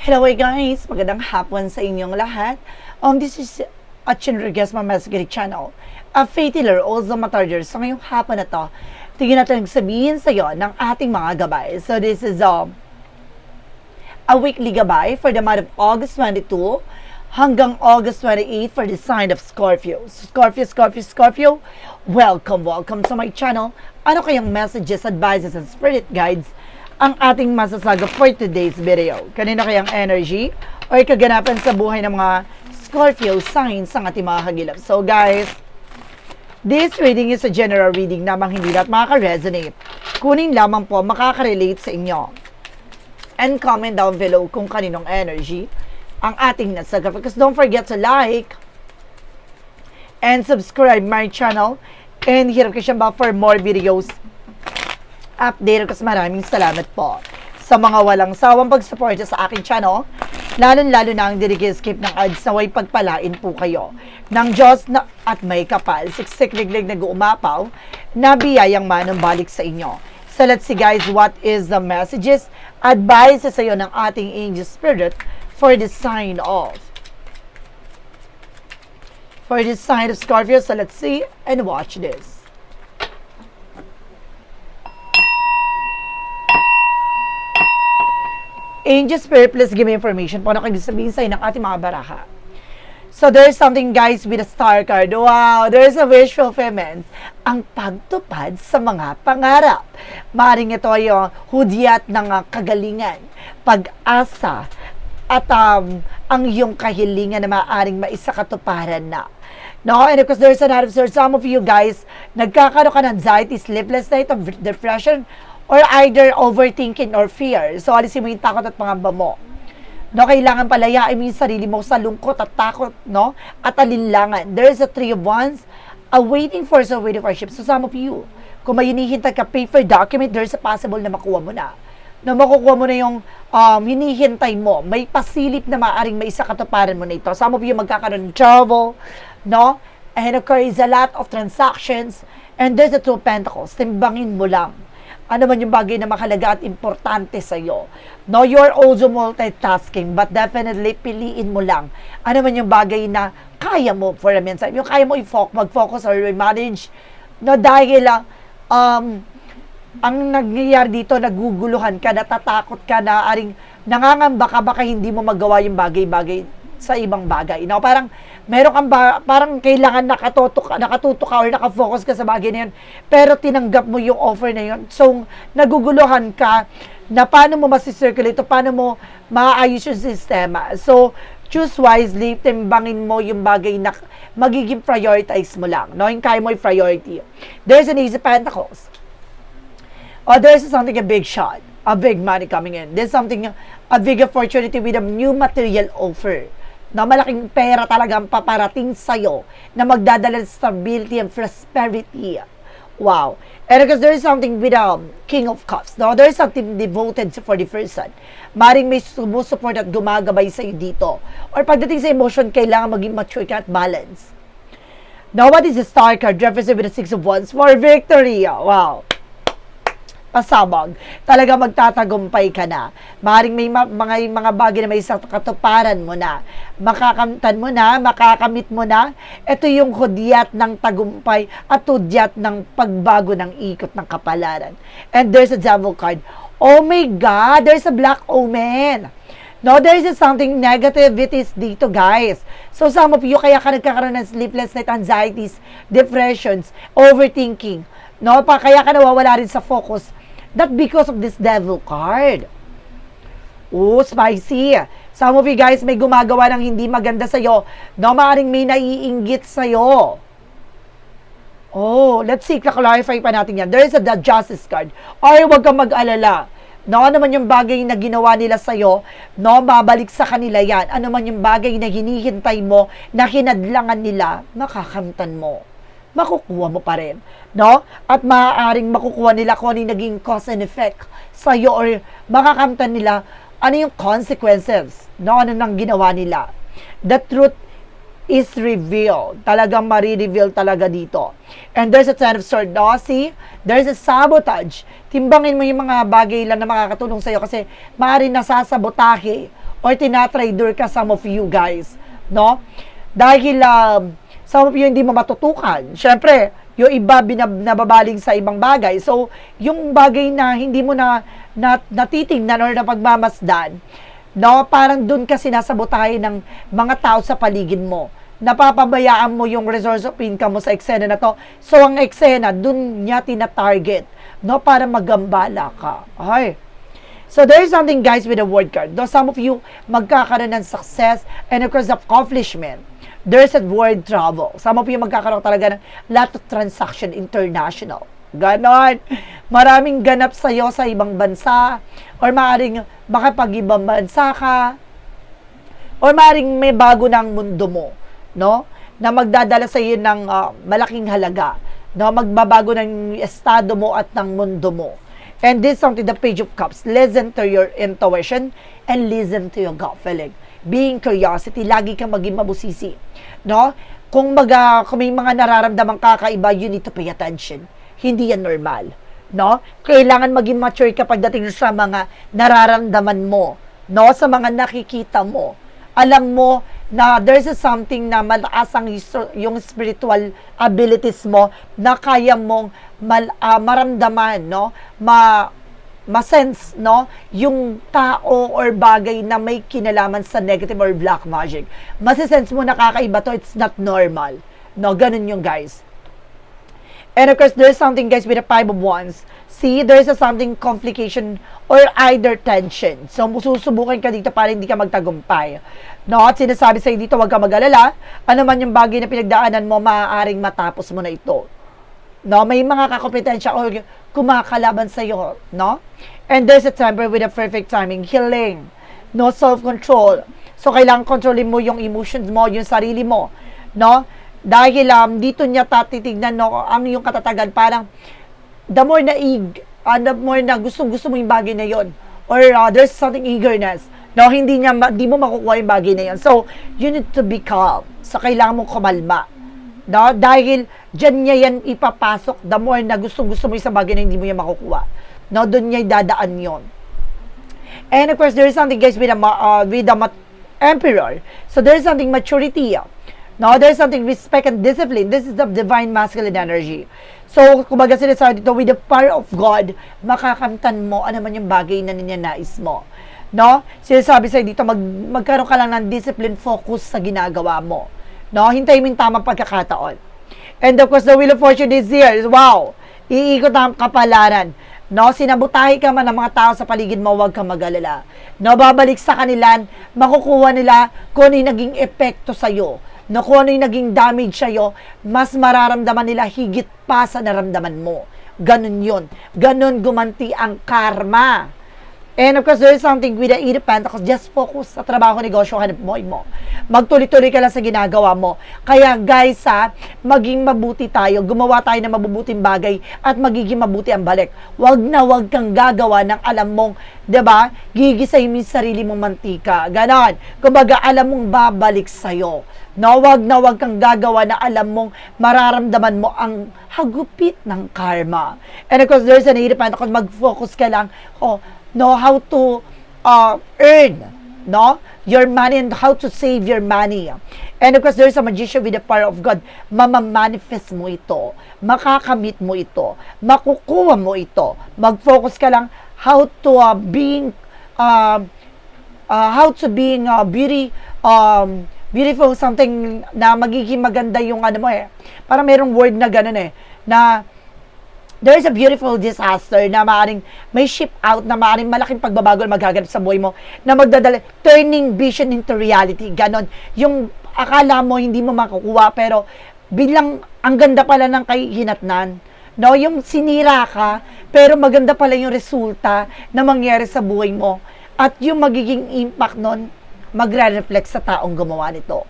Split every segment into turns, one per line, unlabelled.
Hello guys! Magandang hapon sa inyong lahat. Um, this is Achin Rodriguez Mamasgari Channel. A faith healer, also matarder. So ngayong hapon na to, tingin natin sabihin sa iyo ng ating mga gabay. So this is um, a weekly gabay for the month of August 22 hanggang August 28 for the sign of Scorpio. Scorpio, Scorpio, Scorpio, welcome, welcome to my channel. Ano kayang messages, advices, and spirit guides ang ating masasaga for today's video? Kanina kayang energy or kaganapan sa buhay ng mga Scorpio signs ang ating mga kagilap. So guys, This reading is a general reading namang hindi lahat makaka-resonate. Kunin lamang po makaka-relate sa inyo. And comment down below kung kaninong energy ang ating nasaga. Because don't forget to like and subscribe my channel and hirap ka siyang ba for more videos update kasi maraming salamat po sa mga walang sawang pagsuporta sa aking channel lalong-lalo na ang skip ng ads na way pagpalain po kayo ng Diyos na at may kapal, siksik-liglig na guumapaw, na biyayang manumbalik sa inyo. So let's see guys, what is the messages, advice sa iyo ng ating angel spirit for the sign of for the sign of Scorpio. So let's see and watch this. Angel Spirit, please give me information po ano kayo sabihin sa'yo ng ating mga baraha. So there's something guys with a star card. Wow, there's a wish fulfillment. Ang pagtupad sa mga pangarap. Maring ito ay yung hudyat ng uh, kagalingan, pag-asa, at um, ang iyong kahilingan na maaaring maisakatuparan na. No, and of course, there's another, so some of you guys, nagkakaroon ka ng anxiety, sleepless night, of depression, or either overthinking or fear. So, alisin mo yung takot at pangamba mo. No, kailangan palayain mo yung sarili mo sa lungkot at takot, no? At alinlangan. There is a three of wands, a waiting for a waiting for. So, some of you, kung may hinihintay ka paper document, there's a possible na makuha mo na. Na makukuha mo na yung um, hinihintay mo. May pasilip na maaring may isa katuparan mo na ito. Some of you magkakaroon ng travel, no? And of course, a lot of transactions. And there's the two pentacles. Timbangin mo lang ano man yung bagay na makalaga at importante sa iyo. No, you're also multitasking, but definitely piliin mo lang ano man yung bagay na kaya mo for a minute. Yung kaya mo i-focus, mag-focus or manage. No, dahil lang, um, ang nangyayari dito, naguguluhan ka, natatakot ka na aring nangangamba ka, baka hindi mo magawa yung bagay-bagay sa ibang bagay. No? Parang meron kang ba, parang kailangan nakatutok, nakatutok ka or nakafocus ka sa bagay na yun, pero tinanggap mo yung offer na yun. So, naguguluhan ka na paano mo masisirculate o paano mo maayos yung sistema. So, choose wisely, timbangin mo yung bagay na magiging prioritize mo lang. No? Yung kaya mo yung priority. There's an easy pentacles. Or there's something a big shot, a big money coming in. There's something, a big opportunity with a new material offer na malaking pera talaga ang paparating sa'yo na magdadala ng stability and prosperity. Wow. And because there is something with um, King of Cups, no? there is something devoted for the person. Maring may sumusuport at gumagabay sa'yo dito. Or pagdating sa emotion, kailangan maging mature ka at balance. Now, what is the star card represented with the Six of Wands for victory? Wow pasabog, talaga magtatagumpay ka na. Maring may ma- mga, mga bagay na may sa katuparan mo na. Makakamtan mo na, makakamit mo na. Ito yung hudyat ng tagumpay at hudyat ng pagbago ng ikot ng kapalaran. And there's a devil card. Oh my God, there's a black omen. No, there is something negativities dito, guys. So, some of you, kaya ka nagkakaroon ng sleepless night anxieties, depressions, overthinking. No, pa, kaya ka nawawala rin sa focus that because of this devil card. Oh, spicy. Some of you guys may gumagawa ng hindi maganda sa'yo. No, maaaring may naiinggit sa'yo. Oh, let's see, clarify pa natin yan. There is a the justice card. Or huwag kang mag-alala. No, ano man yung bagay na ginawa nila sa'yo, no, babalik sa kanila yan. Ano man yung bagay na hinihintay mo, na hinadlangan nila, makakamtan mo makukuha mo pa rin. No? At maaaring makukuha nila kung ano naging cause and effect sa'yo or makakamtan nila ano yung consequences. No? Ano nang ginawa nila. The truth is revealed. Talagang marireveal talaga dito. And there's a ten of? See? There's a sabotage. Timbangin mo yung mga bagay lang na makakatulong sa'yo kasi maaaring nasasabotahe or tinatrader ka some of you guys, no? Dahil um, some of you hindi mo matutukan. Siyempre, yung iba binab, nababaling sa ibang bagay. So, yung bagay na hindi mo na, na natitingnan or napagmamasdan, no, parang dun ka sinasabotahe ng mga tao sa paligid mo. Napapabayaan mo yung resource of income mo sa eksena na to. So, ang eksena, dun niya tina-target, no, para magambala ka. Ay, So there is something guys with a word card. Though some of you magkakaroon ng success and of course accomplishment. There's a word travel. Some of you magkakaroon talaga ng lot of transaction international. Ganon. Maraming ganap sa'yo sa ibang bansa or maaaring makapag-ibang bansa ka or maaaring may bago ng mundo mo, no? Na magdadala sa iyo ng ah, malaking halaga, no? Magbabago ng estado mo at ng mundo mo. And this is something the page of cups. Listen to your intuition and listen to your gut feeling. Being curiosity, lagi kang maging mabusisi. No? Kung, maga, kung may mga nararamdaman kakaiba, you need to pay attention. Hindi yan normal. No? Kailangan maging mature ka pagdating sa mga nararamdaman mo. No? Sa mga nakikita mo. Alam mo na there's a something na malakas ang yung spiritual abilities mo na kaya mong mal, ah, maramdaman, no? Ma, ma-sense, no? Yung tao or bagay na may kinalaman sa negative or black magic. Masisense mo na kakaiba to, it's not normal. No, ganun yung guys. And of course, there's something guys with the five of wands. See, there's a something complication or either tension. So, susubukan ka dito para hindi ka magtagumpay. No? At sinasabi sa'yo dito, huwag ka mag-alala. Ano man yung bagay na pinagdaanan mo, maaaring matapos mo na ito. No? May mga kakompetensya o kumakalaban sa'yo. No? And there's a temper with a perfect timing. Healing. No? Self-control. So, kailangan kontrolin mo yung emotions mo, yung sarili mo. No? Dahil um, dito niya tatitignan no, ang yung katatagan. Parang, the more na ig, uh, the more na gusto-gusto mo yung bagay na yon or uh, there's something eagerness no hindi niya ma- di mo makukuha yung bagay na yon so you need to be calm so kailangan mo kumalma no dahil diyan niya yan ipapasok the more na gusto-gusto mo sa bagay na hindi mo yan makukuha no doon niya dadaan yon And of course, there is something guys with ma- uh, with mat- emperor. So there is something maturity. No, there is something respect and discipline. This is the divine masculine energy. So, kumbaga sinasabi dito, with the power of God, makakamtan mo ano man yung bagay na ninyanais mo. No? Sinasabi sa'yo dito, mag, magkaroon ka lang ng discipline focus sa ginagawa mo. No? Hintayin mo yung tamang pagkakataon. And of course, the wheel of fortune is here. Wow! Iikot ang kapalaran. No, sinabutahe ka man ng mga tao sa paligid mo, huwag kang mag-alala. No, babalik sa kanila, makukuha nila kung ano yung naging epekto sa'yo. No, kung ano yung naging damage sa'yo, mas mararamdaman nila higit pa sa naramdaman mo. Ganun yun. Ganun gumanti ang karma. And of course, there is something with the Eight of Pentacles. Just focus sa trabaho, negosyo, hanap mo mo. Magtuloy-tuloy ka lang sa ginagawa mo. Kaya guys, ha, maging mabuti tayo. Gumawa tayo ng mabubuting bagay at magiging mabuti ang balik. Huwag na huwag kang gagawa ng alam mong, 'di ba? Gigisay mo yung sarili mong mantika. Ganon. Kumbaga, alam mong babalik sa'yo. No, wag na wag kang gagawa na alam mong mararamdaman mo ang hagupit ng karma. And of course, there's an eight of pentacles. Mag-focus ka lang, oh, know how to uh, earn no? Your money and how to save your money. And of course there's a magician with the power of God. Mamamanifest mo ito. Makakamit mo ito. Makukuha mo ito. Mag-focus ka lang how to uh, being uh, uh, how to being uh, beauty um, beautiful something na magiging maganda yung ano mo eh. Parang merong word na ganun eh na there is a beautiful disaster na maaaring may ship out na maaaring malaking pagbabago na magaganap sa buhay mo na magdadala, turning vision into reality. Ganon. Yung akala mo hindi mo makukuha pero bilang ang ganda pala ng kahinatnan. No, yung sinira ka, pero maganda pala yung resulta na mangyari sa buhay mo. At yung magiging impact nun, magre-reflect sa taong gumawa nito.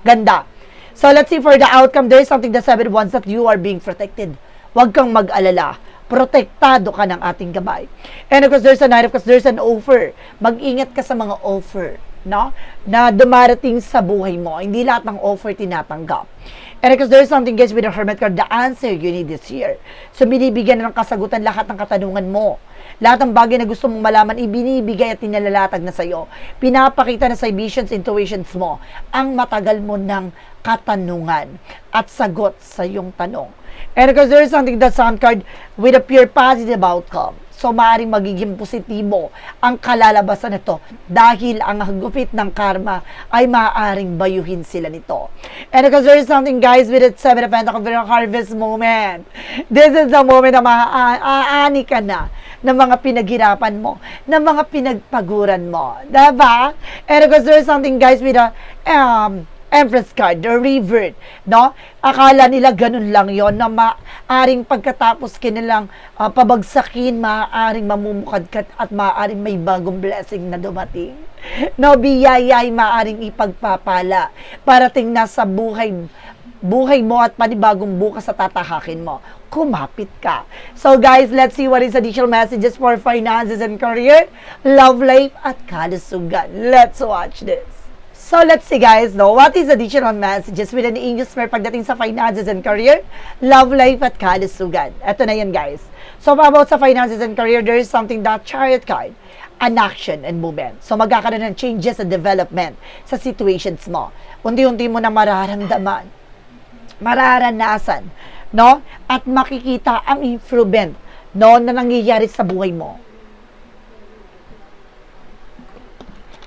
Ganda. So let's see for the outcome. There is something the seven ones that you are being protected. Huwag kang mag-alala. Protektado ka ng ating gabay. And of course, there's a night, of course, there's an offer. Mag-ingat ka sa mga offer, no? Na dumarating sa buhay mo. Hindi lahat ng offer tinatanggap. And because there's something guys with the hermit card, the answer you need this year. So, binibigyan na ng kasagutan lahat ng katanungan mo. Lahat ng bagay na gusto mong malaman, ibinibigay at tinalalatag na sa'yo. Pinapakita na sa visions, intuitions mo, ang matagal mo ng katanungan at sagot sa iyong tanong. And because there is something that sound card with a pure positive outcome. So, maaaring magiging positibo ang kalalabasan nito dahil ang hagupit ng karma ay maaaring bayuhin sila nito. And because there is something, guys, with the Seven of Pentacles, harvest moment. This is the moment na maaani ka na ng mga pinaghirapan mo, ng mga pinagpaguran mo. Diba? And because there is something, guys, with a um, Empress card, the revert, no? Akala nila ganun lang yon na maaring pagkatapos kanilang uh, pabagsakin, maaaring mamumukadkat at maaaring may bagong blessing na dumating. No, biyaya ay maaaring ipagpapala parating na sa buhay buhay mo at panibagong bukas sa tatahakin mo. Kumapit ka. So guys, let's see what is additional messages for finances and career, love life at kalusugan. Let's watch this. So let's see guys, no, what is additional messages with an English spare pagdating sa finances and career, love life at kalusugan. Ito na yan guys. So about sa finances and career, there is something that chariot card, an action and movement. So magkakaroon ng changes and development sa situations mo. Unti-unti mo na mararamdaman, mararanasan, no? At makikita ang improvement, no, na nangyayari sa buhay mo.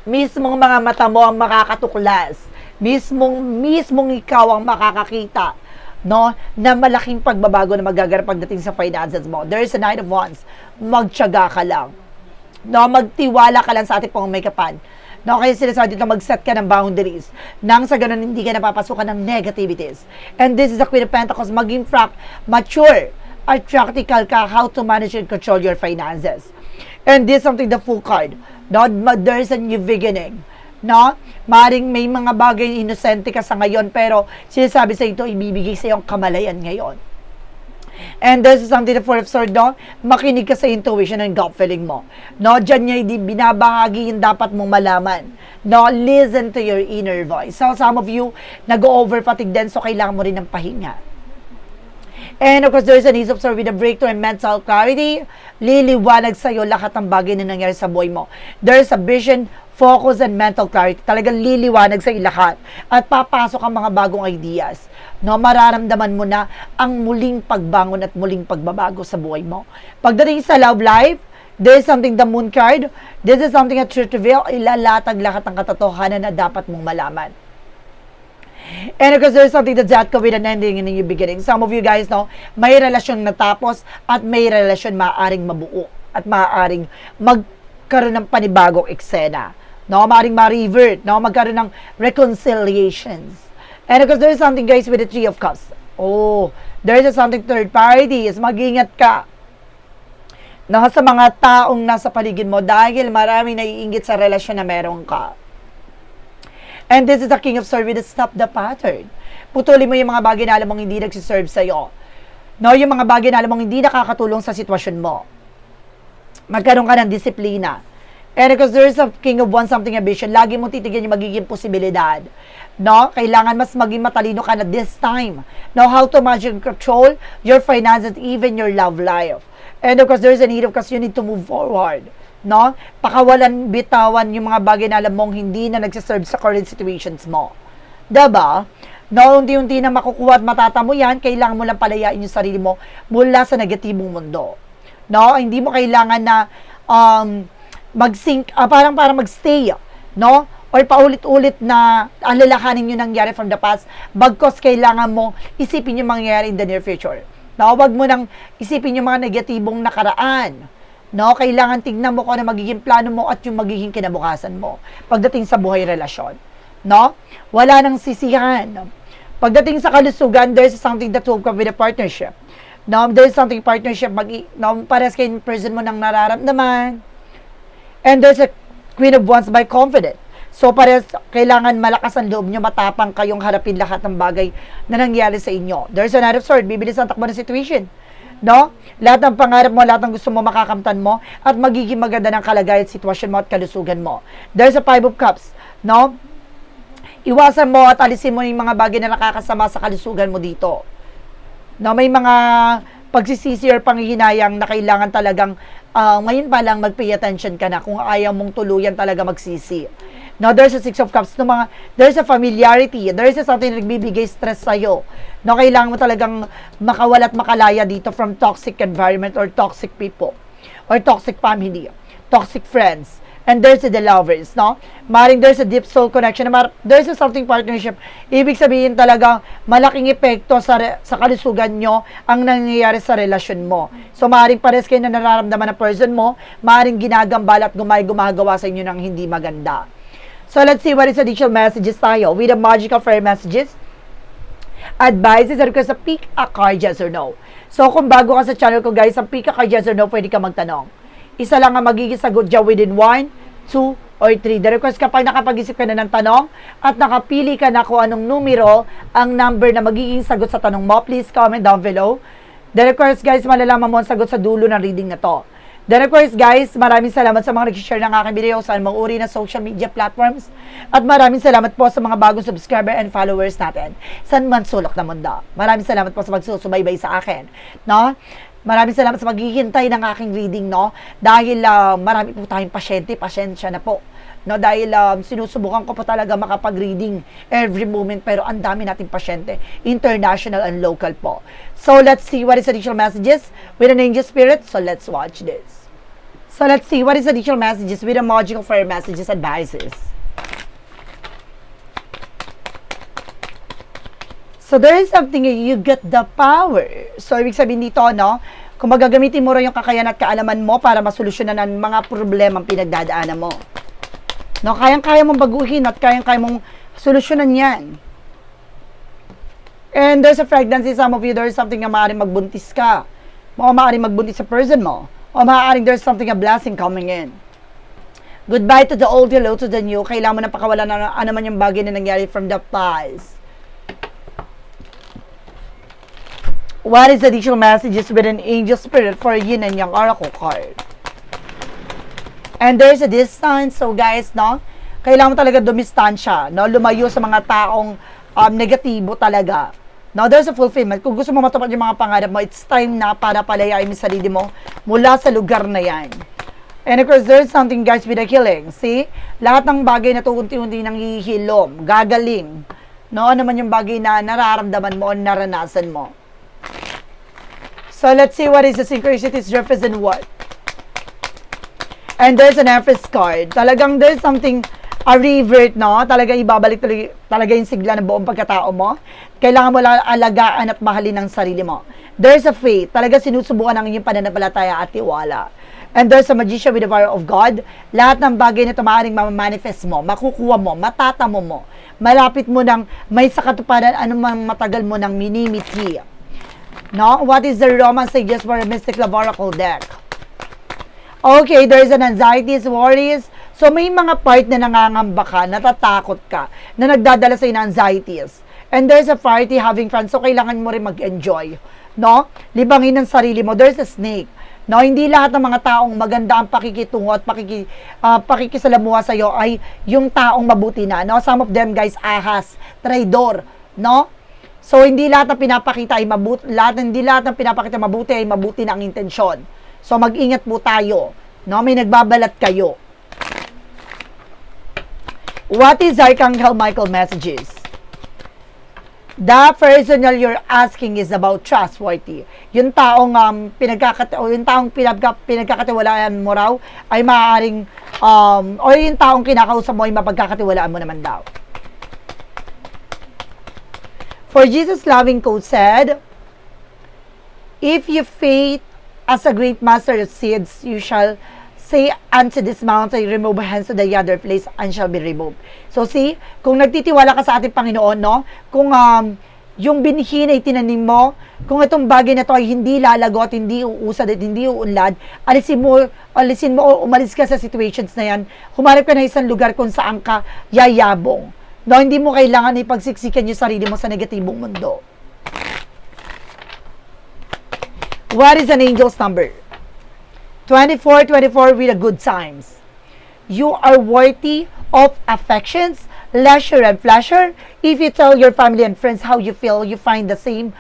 Mismong mga mata mo ang makakatuklas, mismong, mismong ikaw ang makakakita, no, na malaking pagbabago na magaganap pagdating sa finances mo. There is a night of wands. Magtiyaga ka lang. No, magtiwala ka lang sa ating pong may kapan. No, kaya sinasabi dito, mag-set ka ng boundaries. Nang sa ganun, hindi ka napapasukan ng negativities. And this is the Queen of Pentacles, maging frank, mature, at practical ka how to manage and control your finances. And this is something the full card. No, there's a new beginning. No? Maring may mga bagay inosente ka sa ngayon pero sinasabi sa ito ibibigay sa iyong kamalayan ngayon. And this is something the four of swords, no? Makinig ka sa intuition and gut feeling mo. No? Diyan niya hindi binabahagi yung dapat mong malaman. No? Listen to your inner voice. So, some of you, nag-overfatigue din, so kailangan mo rin ng pahinga. And of course, there is an ease of with a breakthrough and mental clarity. Liliwanag sa iyo lahat ng bagay na nangyari sa buhay mo. There is a vision, focus, and mental clarity. Talagang liliwanag sa iyo lahat. At papasok ang mga bagong ideas. No, mararamdaman mo na ang muling pagbangon at muling pagbabago sa buhay mo. Pagdating sa love life, There is something the moon card. This is something at truth reveal. Ilalatag lahat ng katotohanan na dapat mong malaman. And because there's something that's that with an ending and a new beginning. Some of you guys know, may relasyon natapos at may relasyon maaaring mabuo at maaaring magkaroon ng panibagong eksena. No, maaaring ma-revert, no, magkaroon ng reconciliations. And because there's something guys with the Three of Cups. Oh, there's something third party is mag-ingat ka no, sa mga taong nasa paligid mo dahil maraming naiingit sa relasyon na meron ka. And this is the King of the stop the pattern. Putulin mo yung mga bagay na alam mong hindi nagsiserve sa'yo. No, yung mga bagay na alam mong hindi nakakatulong sa sitwasyon mo. Magkaroon ka ng disiplina. And because there is a King of One something ambition, lagi mo titigyan yung magiging posibilidad. No? Kailangan mas maging matalino ka na this time. Know how to manage and control your finances, even your love life. And of course, there is a need of because you need to move forward no? Pakawalan, bitawan yung mga bagay na alam mong hindi na nagsiserve sa current situations mo. Diba? No, unti-unti na makukuha at matatamo yan, kailangan mo lang palayain yung sarili mo mula sa negatibong mundo. No? Hindi mo kailangan na um, mag-sync, uh, parang para mag-stay, no? Or paulit-ulit na alalahanin yung nangyari from the past, bagkos kailangan mo isipin yung mangyayari in the near future. No? Huwag mo nang isipin yung mga negatibong nakaraan No, kailangan tingnan mo kung ano magiging plano mo at yung magiging kinabukasan mo pagdating sa buhay relasyon. No? Wala nang sisihan. Pagdating sa kalusugan, there's something that will come with a partnership. No, there's something partnership mag no, pares kay person mo nang nararamdaman. And there's a Queen of Wands by confident. So, pares, kailangan malakas ang loob nyo, matapang kayong harapin lahat ng bagay na nangyari sa inyo. There's a Knight of Swords, bibilis ang takbo ng situation no? Lahat ng pangarap mo, lahat ng gusto mo makakamtan mo at magiging maganda ng kalagayan, sitwasyon mo at kalusugan mo. There's a five of cups, no? Iwasan mo at alisin mo yung mga bagay na nakakasama sa kalusugan mo dito. No, may mga pagsisisi or panghihinayang na kailangan talagang ah, ngayon pa lang mag-pay attention ka na kung ayaw mong tuluyan talaga magsisi. No, there's a six of cups no mga there's a familiarity, there's a something na nagbibigay stress sa No, kailangan mo talagang makawala at makalaya dito from toxic environment or toxic people or toxic family, toxic friends. And there's the lovers, no? Maring there's a deep soul connection, mar there's a something partnership. Ibig sabihin talaga malaking epekto sa sa kalusugan nyo ang nangyayari sa relasyon mo. So maring pares kayo na nararamdaman ng person mo, maring ginagambala at gumay gumagawa sa inyo ng hindi maganda. So let's see what is additional messages tayo with the magical fairy messages. Advices and request sa pick a card yes or no. So kung bago ka sa channel ko guys, ang pick a card yes or no, pwede ka magtanong. Isa lang ang magiging sagot dyan within 1, 2, or 3. The request kapag nakapag-isip ka na ng tanong at nakapili ka na kung anong numero ang number na magiging sagot sa tanong mo, please comment down below. The request guys, malalaman mo ang sagot sa dulo ng reading na to. The request guys, maraming salamat sa mga nag-share ng aking video sa mga uri na social media platforms. At maraming salamat po sa mga bagong subscriber and followers natin. San man sulok na mundo. Maraming salamat po sa magsusubaybay sa akin. No? Maraming salamat sa maghihintay ng aking reading, no? Dahil ah, marami po tayong pasyente, pasyensya na po. No, dahil um, sinusubukan ko po talaga makapag-reading every moment pero ang dami nating pasyente, international and local po. So let's see what is additional messages with an angel spirit. So let's watch this. So let's see what is additional messages with a magical fire messages advices. So there is something you get the power. So ibig sabihin dito, no? Kung magagamitin mo rin yung kakayahan at kaalaman mo para masolusyonan ang mga problema ang pinagdadaanan mo. No, kayang-kaya mong baguhin at kayang-kaya mong solusyonan yan. And there's a pregnancy, some of you, there's something na maaaring magbuntis ka. O maaaring magbuntis sa person mo. O maaaring there's something, a blessing coming in. Goodbye to the old, hello to the new. Kailangan mo na pakawalan na ano man yung bagay na nangyari from the past. What is additional messages with an angel spirit for yin and yang oracle card? And there's a distance. So guys, no? Kailangan mo talaga dumistansya, no? Lumayo sa mga taong um, negatibo talaga. Now, there's a fulfillment. Kung gusto mo matupad yung mga pangarap mo, it's time na para palayain mo sarili mo mula sa lugar na yan. And of course, there's something guys with the healing. See? Lahat ng bagay na to unti-unti nang hihilom, gagaling. No? Ano man yung bagay na nararamdaman mo o naranasan mo. So, let's see what is the synchronicities represent what. And there's an Empress card. Talagang there's something, a revert, no? Talaga ibabalik talaga, yung sigla ng buong pagkatao mo. Kailangan mo lang alagaan at mahalin ang sarili mo. There's a faith. Talaga sinusubukan ang inyong pananampalataya at tiwala. And there's a magician with the power of God. Lahat ng bagay na tumaaring mamanifest mo, makukuha mo, matatamo mo, malapit mo ng may sakatuparan anumang matagal mo ng minimiti. No? What is the romance sages for a mystic love oracle deck? Okay, there's an anxieties, worries. So, may mga part na nangangamba ka, natatakot ka, na nagdadala sa ng anxieties. And there's a party having fun, so kailangan mo rin mag-enjoy. No? Libangin ang sarili mo. There's a snake. No, hindi lahat ng mga taong maganda ang pakikitungo at pakiki, uh, pakikisalamuha sa iyo ay yung taong mabuti na. No? Some of them guys ahas, traidor, no? So hindi lahat ng pinapakita ay mabuti, lahat hindi lahat ng pinapakita mabuti ay mabuti na ang intensyon. So mag-ingat po tayo. No, may nagbabalat kayo. What is Archangel Michael messages? The personal you're asking is about trustworthy. Yung taong um, pinagkakat o yung taong pinagka, pinagkakatiwalaan mo raw ay maaaring um, o yung taong kinakausap mo ay mapagkakatiwalaan mo naman daw. For Jesus loving code said, If you faith as a great master of seeds, you shall say unto this mountain, remove hence to the other place, and shall be removed. So see, kung nagtitiwala ka sa ating Panginoon, no? Kung um, yung binhi na itinanim mo, kung itong bagay na to ay hindi lalagot, hindi uusad at hindi uunlad, alisin mo, alisin mo o umalis ka sa situations na yan, humarap ka na isang lugar kung saan ka yayabong. No, hindi mo kailangan ipagsiksikan yung sarili mo sa negatibong mundo. What is an angel's number? 24, 24 with a good times. You are worthy of affections, leisure, and pleasure. If you tell your family and friends how you feel, you find the same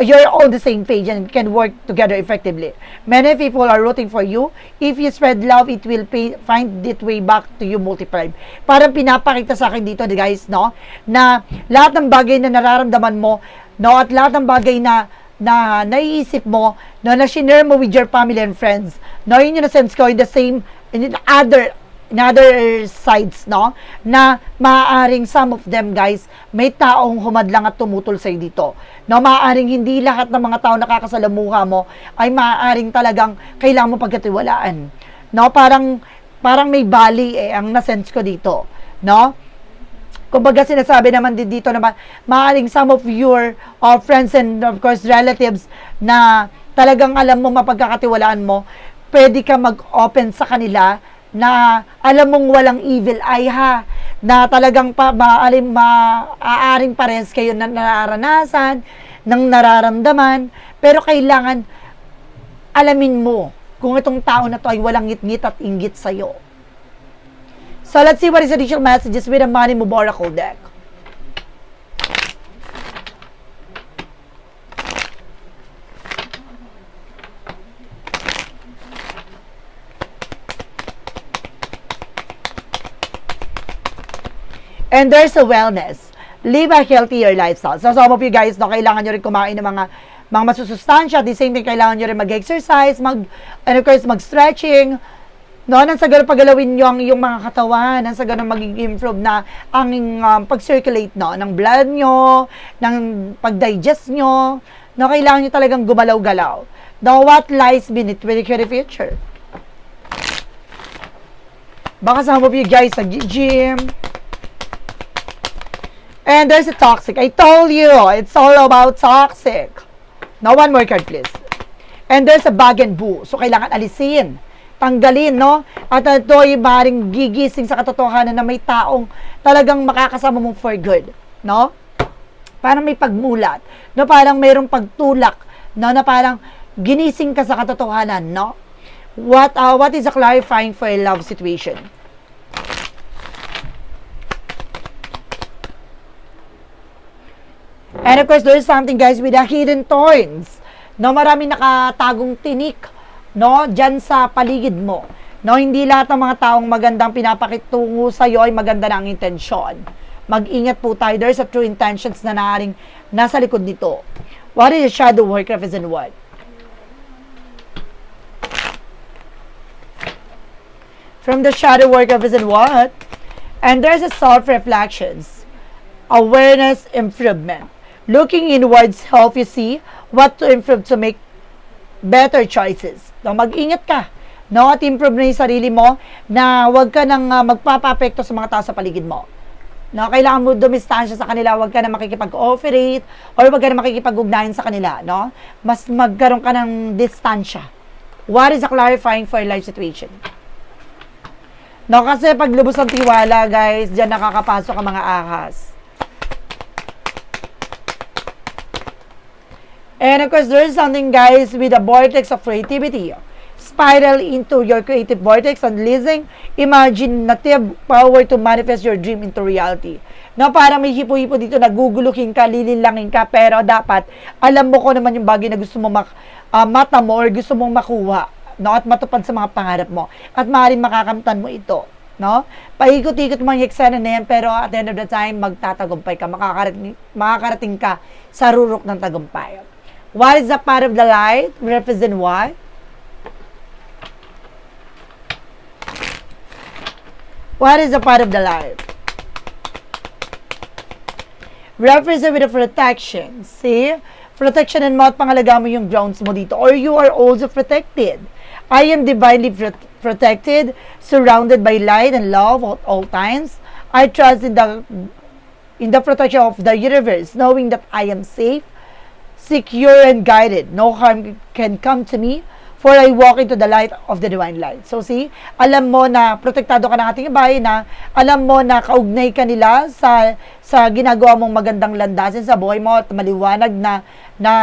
you're on the same page and can work together effectively. Many people are rooting for you. If you spread love, it will pay, find its way back to you multiplied. Parang pinapakita sa akin dito, guys, no? Na lahat ng bagay na nararamdaman mo, no? At lahat ng bagay na na naiisip mo, no, na shinare mo with your family and friends, no, yun yung na-sense ko, in the same, in the other, in other sides, no, na maaaring some of them, guys, may taong humadlang at tumutol sa'yo dito. No, maaaring hindi lahat ng mga tao nakakasalamuha mo ay maaaring talagang kailangan mo pagkatiwalaan. No, parang, parang may bali eh, ang na-sense ko dito. No, kumbaga sinasabi naman din dito naman, maaaring some of your uh, friends and of course relatives na talagang alam mo mapagkakatiwalaan mo, pwede ka mag-open sa kanila na alam mong walang evil eye ha, na talagang pa, maaaring, maaaring pares kayo na nararanasan, ng nararamdaman, pero kailangan alamin mo kung itong tao na to ay walang ngit-ngit at inggit sa'yo. So let's see what is the additional messages with the Money Oracle deck. And there's a wellness. Live a healthier lifestyle. So some of you guys, no, kailangan nyo rin kumain ng mga mga masusustansya. The same time, kailangan nyo rin mag-exercise, mag, and of course, mag-stretching. No, nang sa ganun pagalawin nyo ang iyong mga katawan, nang sa ganun magiging improve na ang um, pag-circulate no, ng blood nyo, ng pag-digest nyo. No, kailangan nyo talagang gumalaw-galaw. Now, what lies beneath with the future? Baka some of you guys nag-gym, And there's a toxic. I told you, it's all about toxic. Now, one more card, please. And there's a bag and boo. So, kailangan alisin. Tanggalin, no? At ito ay maaaring gigising sa katotohanan na may taong talagang makakasama mong for good. No? Parang may pagmulat. No? Parang mayroong pagtulak. No? Na parang ginising ka sa katotohanan, no? What, uh, what is a clarifying for a love situation? And of course, there something guys with the hidden thorns. No, marami nakatagong tinik, no, diyan sa paligid mo. No, hindi lahat ng mga taong magandang pinapakitungo sa iyo ay maganda na ang intensyon. Mag-ingat po tayo. There's a true intentions na naaring nasa likod nito. What is shadow work represent what? From the shadow work represent what? And there's a self-reflections. Awareness improvement. Looking inwards help you see what to improve to make better choices. No, mag-ingat ka. No, at improve na yung sarili mo na huwag ka nang uh, magpapapekto sa mga tao sa paligid mo. No, kailangan mo dumistansya sa kanila, huwag ka na makikipag-ooperate or huwag ka na makikipag-ugnayan sa kanila, no? Mas magkaroon ka ng distansya. What is a clarifying for life situation? No, kasi pag lubos ang tiwala, guys, diyan nakakapasok ang mga ahas. And of course, there's something, guys, with a vortex of creativity. Spiral into your creative vortex and leasing imaginative power to manifest your dream into reality. No, parang may hipo-hipo dito, naguguluhin ka, lililangin ka, pero dapat alam mo ko naman yung bagay na gusto mo mak uh, mata mo or gusto mong makuha no, at matupad sa mga pangarap mo. At maaaring makakamtan mo ito. No? Paikot-ikot mo yung eksena na yan, pero at the end of the time, magtatagumpay ka, makakarating, makakarating ka sa rurok ng tagumpay. What is the part of the light? Represent what? What is the part of the light? Represent with a protection. See? Protection and mo at pangalaga mo yung grounds mo dito. Or you are also protected. I am divinely pro- protected, surrounded by light and love at all times. I trust in the in the protection of the universe, knowing that I am safe, secure and guided. No harm can come to me for I walk into the light of the divine light. So see, alam mo na protektado ka ng ating bahay na alam mo na kaugnay ka nila sa sa ginagawa mong magandang landasin sa buhay mo at maliwanag na na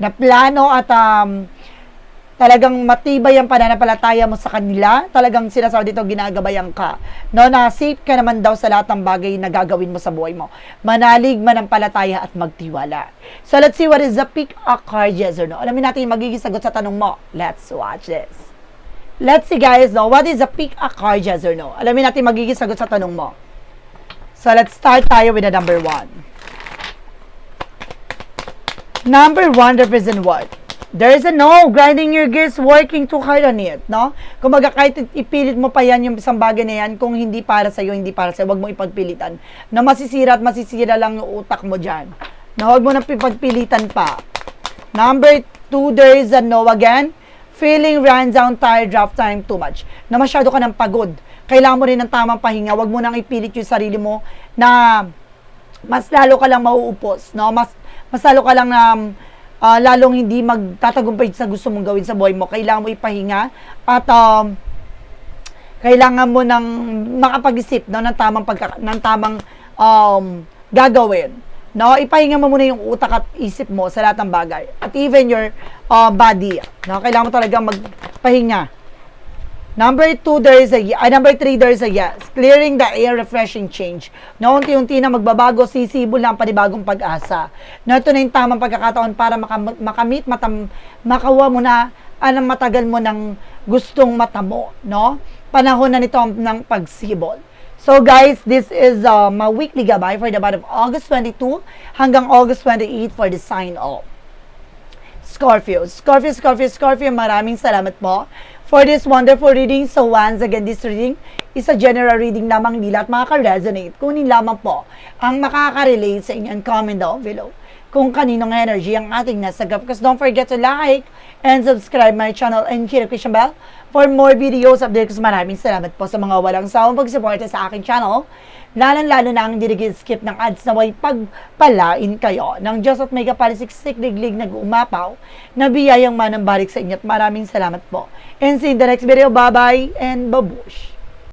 na plano at um, talagang matibay ang pananampalataya mo sa kanila, talagang sinasabi dito ginagabayan ka. No, na safe ka naman daw sa lahat ng bagay na gagawin mo sa buhay mo. Manalig, manampalataya at magtiwala. So let's see what is the pick a card yes or no. Alamin natin yung magiging sagot sa tanong mo. Let's watch this. Let's see guys, no, what is the pick a card yes or no. Alamin natin magiging sagot sa tanong mo. So let's start tayo with the number one. Number one represent what? There is a no, grinding your gears, working too hard on it, no? Kumbaga kahit ipilit mo pa yan yung isang bagay na yan, kung hindi para sa'yo, hindi para sa'yo, wag mo ipagpilitan. Na masisira at masisira lang yung utak mo dyan. Na wag mo na ipagpilitan pa. Number two, there is a no again. Feeling runs down, tired, drop time too much. Na masyado ka ng pagod. Kailangan mo rin ng tamang pahinga. Wag mo nang ipilit yung sarili mo na mas lalo ka lang mauupos, no? Mas mas lalo ka lang na ah, lalong hindi magtatagumpay sa gusto mong gawin sa buhay mo. Kailangan mo ipahinga at um, kailangan mo ng makapag-isip no, ng tamang pagka, ng tamang um, gagawin. No, ipahinga mo muna yung utak at isip mo sa lahat ng bagay. At even your uh, body. No, kailangan mo talaga magpahinga. Number two, there is a, ah, number three, there is a yes. Clearing the air, refreshing change. No, unti-unti na magbabago, sisibol na ang panibagong pag-asa. No, ito na yung tamang pagkakataon para maka- makamit, matam, makawa mo na anong matagal mo ng gustong matamo, no? Panahon na nito ng pagsibol. So guys, this is uh, my weekly gabay for the month of August 22 hanggang August 28 for the sign off. Scorpio. Scorpio, Scorpio, Scorpio, maraming salamat po for this wonderful reading. So once again, this reading is a general reading lamang nila at makaka-resonate. Kunin lamang po ang makaka-relate sa inyo and comment down below kung kaninong energy ang ating nasa gap. Because don't forget to like and subscribe my channel and hit the notification bell for more videos updates. Maraming salamat po sa mga walang sawang pagsuporta sa aking channel. Lalo-lalo na ang hindi skip ng ads na may pagpalain kayo ng Diyos at may kapalisiksik liglig nag-umapaw na biyayang manambalik sa inyo at maraming salamat po. And see you in the next video. Bye-bye and babush!